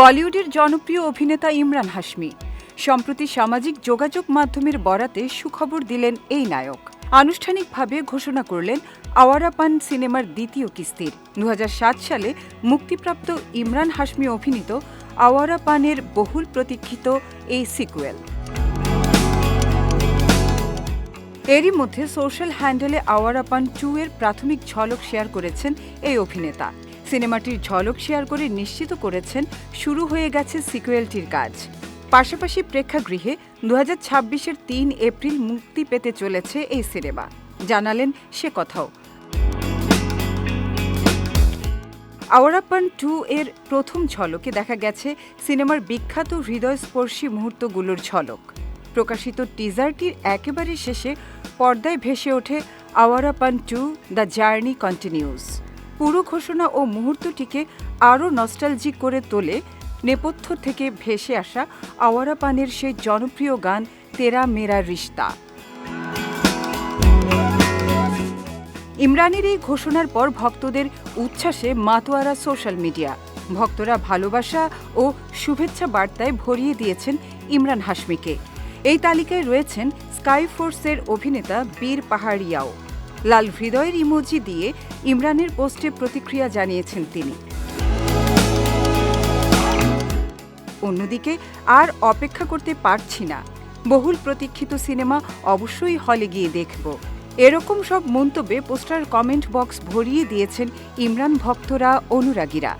বলিউডের জনপ্রিয় অভিনেতা ইমরান হাশমি। সম্প্রতি সামাজিক যোগাযোগ মাধ্যমের বরাতে সুখবর দিলেন এই নায়ক। আনুষ্ঠানিকভাবে ঘোষণা করলেন আওয়ারা পান সিনেমার দ্বিতীয় কিস্তির। দু হাজার সাত সালে মুক্তিপ্রাপ্ত ইমরান হাশমি অভিনীত আওয়ারা পানের বহুল প্রতীক্ষিত এই সিকুয়েল। এরই মধ্যে সোশ্যাল হ্যান্ডেলে আওয়ারাপান টু এর প্রাথমিক ঝলক শেয়ার করেছেন এই অভিনেতা। সিনেমাটির ঝলক শেয়ার করে নিশ্চিত করেছেন, শুরু হয়ে গেছে সিকুয়েলটির কাজ। পাশাপাশি প্রেক্ষাগৃহে দু হাজার ছাব্বিশের তিন এপ্রিল মুক্তি পেতে চলেছে এই সিনেমা। জানালেন সে কথাও। আওয়ারাপান টু এর প্রথম ঝলকে দেখা গেছে সিনেমার বিখ্যাত হৃদয়স্পর্শী মুহূর্তগুলোর ঝলক। প্রকাশিত টিজারটির একেবারে শেষে পর্দায় ভেসে ওঠে Awarapan two, the journey continues. পুরো ঘোষণা ও মুহূর্তটিকে আরও নস্টালজিক করে তোলে, নেপথ্য থেকে ভেসে আসা আওয়ারা পানের সেই জনপ্রিয় গান তেরা মেরা রিশতা। ইমরানের এই ঘোষণার পর ভক্তদের উচ্ছ্বাসে মাতোয়ারা সোশ্যাল মিডিয়া ভক্তরা ভালোবাসা ও শুভেচ্ছা বার্তায় ভরিয়ে দিয়েছেন ইমরান হাশমিকে। এই তালিকায় রয়েছেন স্কাই ফোর্সের অভিনেতা বীর পাহাড়িয়াও। লাল হৃদয়ের ইমোজি দিয়ে ইমরানের পোস্টে প্রতিক্রিয়া জানিয়েছেন তিনি। অন্যদিকে আর অপেক্ষা করতে পারছি না। বহুল প্রতীক্ষিত সিনেমা অবশ্যই হলে গিয়ে দেখব। এরকম সব মন্তব্যে পোস্টার কমেন্ট বক্স ভরিয়ে দিয়েছেন ইমরান ভক্তরা, অনুরাগীরা।